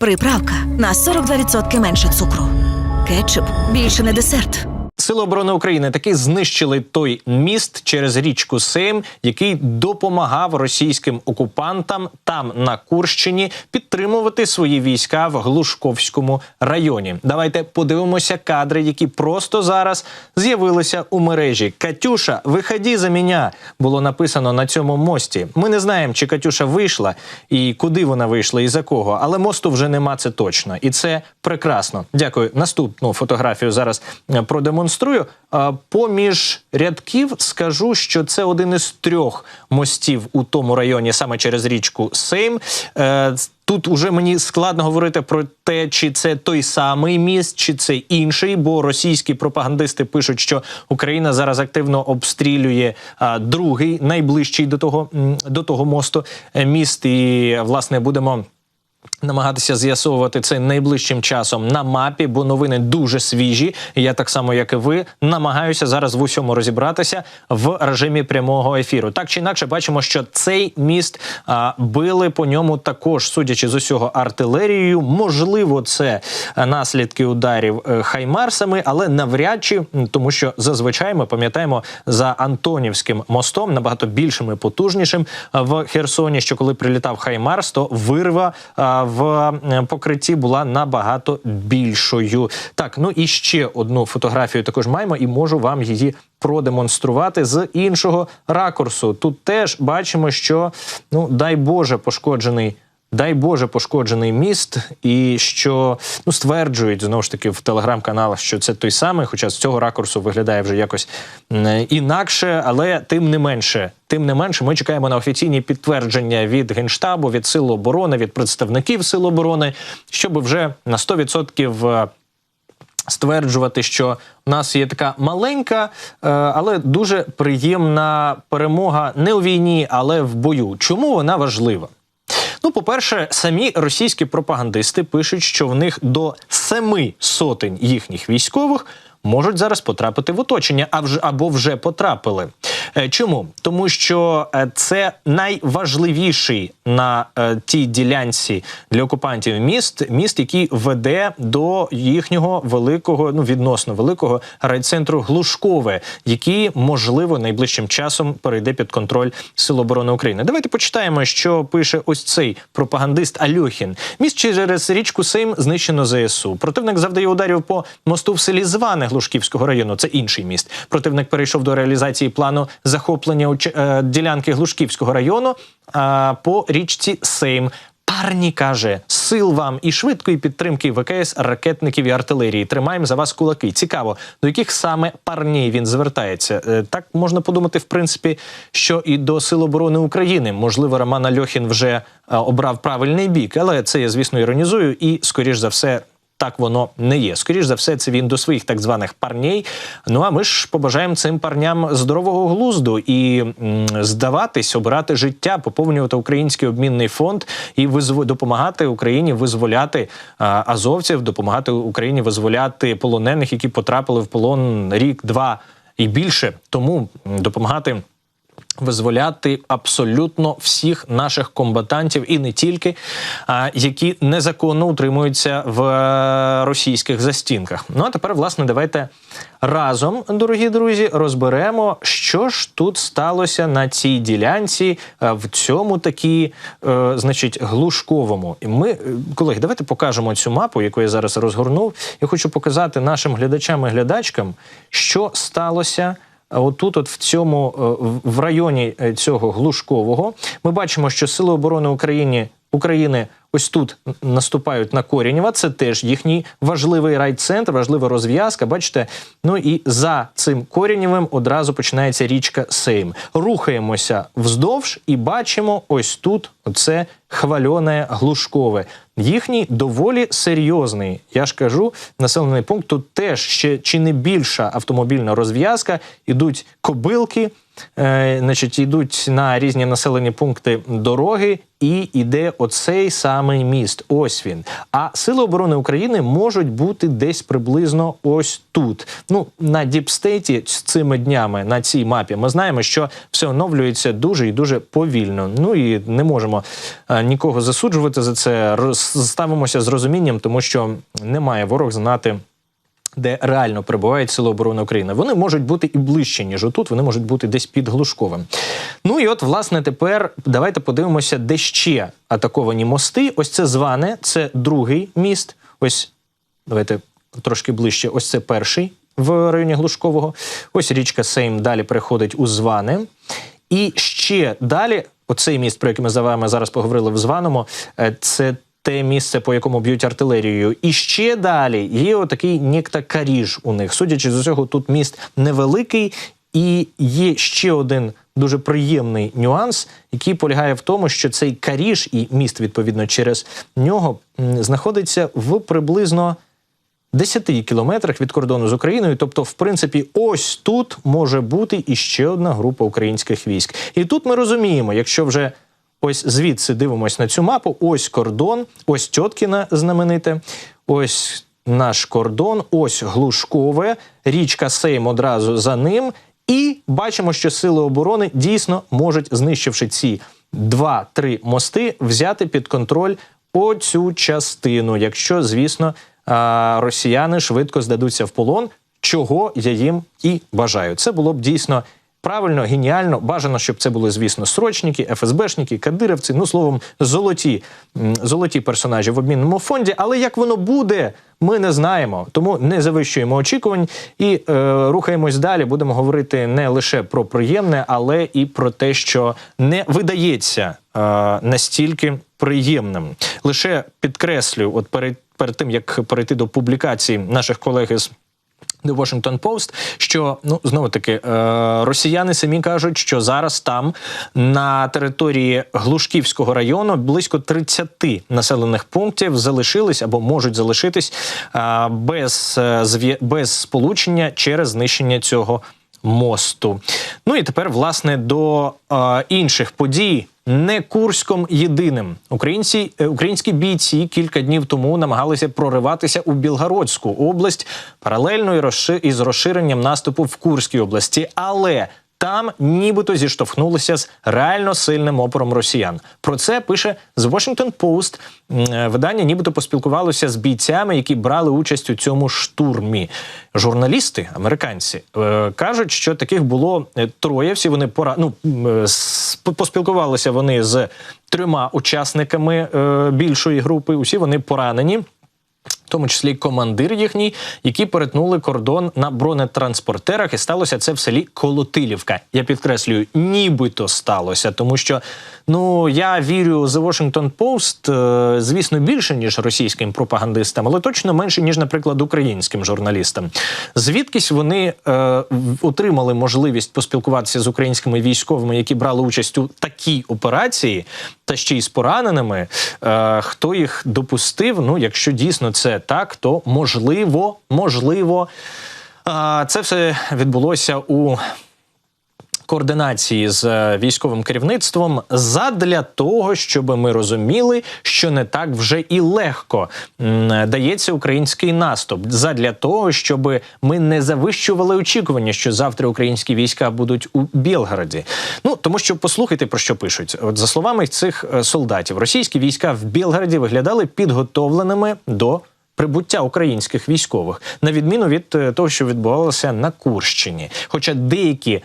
Приправка на 42% менше цукру. Кетчуп більше не десерт. Сили оборони України таки знищили той міст через річку Сейм, який допомагав російським окупантам там на Курщині підтримувати свої війська в Глушковському районі. Давайте подивимося кадри, які просто зараз з'явилися у мережі. Катюша, виходи за мене, було написано на цьому мості. Ми не знаємо, чи Катюша вийшла і куди вона вийшла, і за кого, але мосту вже нема. Це точно, і це прекрасно. Дякую. Наступну фотографію зараз е, продемонструю. Поміж рядків скажу, що це один із трьох мостів у тому районі, саме через річку Сейм. Е, Тут уже мені складно говорити про те, чи це той самий міст, чи це інший, бо російські пропагандисти пишуть, що Україна зараз активно обстрілює другий, найближчий до того до того мосту е, міст. І власне будемо. Намагатися з'ясовувати це найближчим часом на мапі, бо новини дуже свіжі. Я так само, як і ви, намагаюся зараз в усьому розібратися в режимі прямого ефіру. Так чи інакше, бачимо, що цей міст а, били по ньому також, судячи з усього, артилерією. Можливо, це наслідки ударів е, хаймарсами, але навряд чи тому, що зазвичай ми пам'ятаємо за Антонівським мостом набагато більшим і потужнішим в Херсоні. Що коли прилітав Хаймарс, то вирва а, в е, покритті була набагато більшою. Так, ну і ще одну фотографію також маємо, і можу вам її продемонструвати з іншого ракурсу. Тут теж бачимо, що ну дай Боже пошкоджений. Дай Боже пошкоджений міст, і що ну стверджують знову ж таки в телеграм-каналах, що це той самий, хоча з цього ракурсу виглядає вже якось інакше, але тим не менше, тим не менше, ми чекаємо на офіційні підтвердження від генштабу, від сил оборони, від представників сил оборони, щоб вже на 100% стверджувати, що в нас є така маленька, е, але дуже приємна перемога не у війні, але в бою. Чому вона важлива? Ну, по-перше, самі російські пропагандисти пишуть, що в них до семи сотень їхніх військових можуть зараз потрапити в оточення, а вже або вже потрапили. Е, Чому? Тому що е, це найважливіший на е, тій ділянці для окупантів міст, міст, який веде до їхнього великого, ну відносно великого райцентру Глушкове, який можливо найближчим часом перейде під контроль Сил оборони України. Давайте почитаємо, що пише ось цей пропагандист Альохін. Міст через річку Сейм знищено ЗСУ. Противник завдає ударів по мосту в селі Зване Глушківського району. Це інший міст. Противник перейшов до реалізації плану захоплення е, ділянки Глушківського району по річці Сейм. Парні каже, сил вам і швидкої підтримки ВКС, ракетників і артилерії. Тримаємо за вас кулаки. Цікаво, до яких саме парній він звертається. Е, Так можна подумати, в принципі, що і до Сил оборони України. Можливо, Роман Альохін вже е, обрав правильний бік, але це я звісно іронізую, і скоріш за все. Так воно не є. Скоріш за все, це він до своїх так званих парней. Ну а ми ж побажаємо цим парням здорового глузду і здаватись, обирати життя, поповнювати український обмінний фонд і допомагати Україні визволяти азовців, допомагати Україні визволяти полонених, які потрапили в полон рік, два і більше. Тому допомагати визволяти абсолютно всіх наших комбатантів і не тільки, які незаконно утримуються в е, російських застінках. Ну а тепер, власне, давайте разом, дорогі друзі, розберемо, що ж тут сталося на цій ділянці, е, в цьому такі, е, значить, глушковому. І ми, е, колеги, давайте покажемо цю мапу, яку я зараз розгорнув. Я хочу показати нашим глядачам і глядачкам, що сталося. Отут, от в цьому е, в- в районі е, цього глушкового, ми бачимо, що Сили оборони України України ось тут наступають на Корінєва. Це теж їхній важливий райцентр, важлива розв'язка. Бачите, ну і за цим Корінєвим одразу починається річка Сейм. Рухаємося вздовж і бачимо ось тут оце хвальоне глушкове. Їхній доволі серйозний, я ж кажу, населений пункт. Тут теж ще чи не більша автомобільна розв'язка. Ідуть кобилки, значить, йдуть на різні населені пункти дороги, і йде оцей самий міст. Ось він. А сили оборони України можуть бути десь приблизно ось тут. Ну на діпстейті з цими днями на цій мапі ми знаємо, що все оновлюється дуже і дуже повільно. Ну і не можемо е, нікого засуджувати за це. Роз- Ставимося з розумінням, тому що не має ворог знати де реально перебувають Сили оборони України. Вони можуть бути і ближче, ніж отут, вони можуть бути десь під Глушковим. Ну і от, власне, тепер давайте подивимося, де ще атаковані мости. Ось це зване, це другий міст. Ось давайте трошки ближче. Ось це перший в районі Глушкового. Ось річка Сейм далі переходить у Зване. І ще далі, оцей міст, про який ми за вами зараз поговорили в Званому, е, це те місце, по якому б'ють артилерією. І ще далі є отакий нікта Каріж у них. Судячи з усього, тут міст невеликий, і є ще один дуже приємний нюанс, який полягає в тому, що цей Каріж і міст, відповідно, через нього знаходиться в приблизно 10 кілометрах від кордону з Україною. Тобто, в принципі, ось тут може бути іще одна група українських військ. І тут ми розуміємо, якщо вже ось звідси дивимось на цю мапу, ось кордон, ось Тьоткіна знамените, ось наш кордон, ось Глушкове, річка Сейм одразу за ним. І бачимо, що сили оборони дійсно можуть, знищивши ці два-три мости, взяти під контроль оцю частину, якщо, звісно, росіяни швидко здадуться в полон, чого я їм і бажаю. Це було б дійсно правильно, геніально. Бажано, щоб це були, звісно, срочники, ФСБшники, кадировці, ну словом, золоті, золоті персонажі в обмінному фонді. Але як воно буде, ми не знаємо. Тому не завищуємо очікувань і е, рухаємось далі. Будемо говорити не лише про приємне, але і про те, що не видається е, настільки приємним. Лише підкреслю, от перед, перед тим як перейти до публікації наших колег із The Washington Post, що ну знову таки е, росіяни самі кажуть, що зараз там на території Глушківського району близько 30 населених пунктів залишились або можуть залишитись е, без, е, без сполучення через знищення цього мосту. Ну і тепер, власне, до інших подій. Не Курськом єдиним. Українці, е, українські бійці кілька днів тому намагалися прориватися у Білгородську область паралельно із розширенням наступу в Курській області, але там нібито зіштовхнулися з реально сильним опором росіян. Про це пише The Washington Post. Е, Видання нібито поспілкувалося з бійцями, які брали участь у цьому штурмі. Журналісти, американці, е, кажуть, що таких було е, троє. Всі вони пора... ну, поспілкувалися вони з трьома учасниками більшої групи. Усі вони поранені тому числі командир їхній, які перетнули кордон на бронетранспортерах, і сталося це в селі Колотилівка. Я підкреслюю, нібито сталося, тому що ну я вірю The Washington Post, е, звісно, більше ніж російським пропагандистам, але точно менше ніж, наприклад, українським журналістам. Звідкись вони е, отримали можливість поспілкуватися з українськими військовими, які брали участь у такій операції, та ще й з пораненими. Е, хто їх допустив? Ну, якщо дійсно це так, то можливо, можливо, це все відбулося у координації з е, військовим керівництвом задля того, щоб ми розуміли, що не так вже і легко дається український наступ. Задля того, щоб ми не завищували очікування, що завтра українські війська будуть у Білгороді. Ну тому що послухайте про що пишуть. От за словами цих е, солдатів, російські війська в Білгороді виглядали підготовленими до прибуття українських військових, на відміну від е, того, що відбувалося на Курщині. Хоча деякі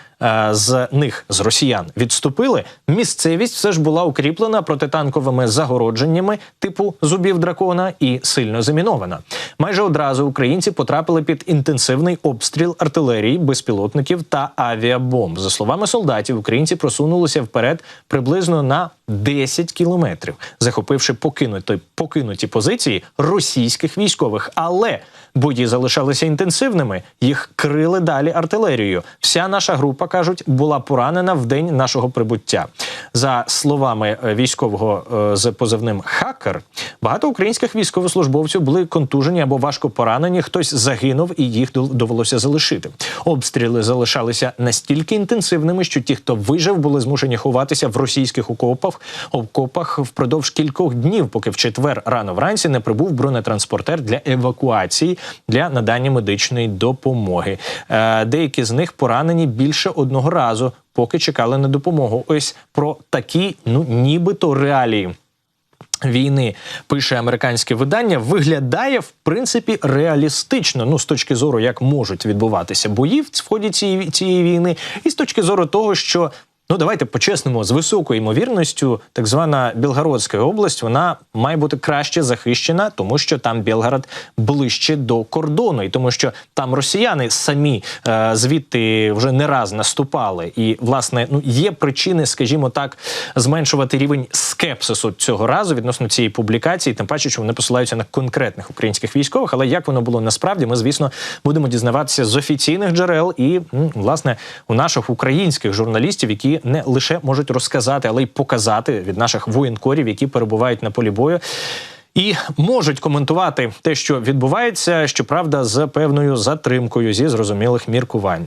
з них з росіян відступили, місцевість все ж була укріплена протитанковими загородженнями типу зубів дракона і сильно замінована. Майже одразу українці потрапили під інтенсивний обстріл артилерії, безпілотників та авіабомб. За словами солдатів, українці просунулися вперед приблизно на 10 кілометрів, захопивши покинуті, покинуті позиції російських військових. Але бої залишалися інтенсивними. Їх крили далі артилерією. Вся наша група кажуть була поранена в день нашого прибуття. За словами е, військового е, з позивним хакер, багато українських військовослужбовців були контужені або важко поранені. Хтось загинув, і їх довелося залишити. Обстріли залишалися настільки інтенсивними, що ті, хто вижив, були змушені ховатися в російських окопах окопах впродовж кількох днів, поки в четвер рано вранці не прибув бронетранспортер для евакуації для надання медичної допомоги. Е, Деякі з них поранені більше одного разу, поки чекали на допомогу. Ось про такі, ну нібито реалії. Війни пише американське видання, виглядає в принципі реалістично. Ну з точки зору, як можуть відбуватися бої в ході цієї, цієї війни, і з точки зору того, що ну давайте почеснемо з високою ймовірністю, так звана Білгородська область, вона має бути краще захищена, тому що там Білгород ближче до кордону, і тому що там росіяни самі е, звідти вже не раз наступали. І власне ну є причини, скажімо так, зменшувати рівень скепсису цього разу відносно цієї публікації, тим паче, що вони посилаються на конкретних українських військових. Але як воно було насправді, ми звісно будемо дізнаватися з офіційних джерел і власне у наших українських журналістів, не лише можуть розказати, але й показати від наших воєнкорів, які перебувають на полі бою. І можуть коментувати те, що відбувається, щоправда, з певною затримкою зі зрозумілих міркувань.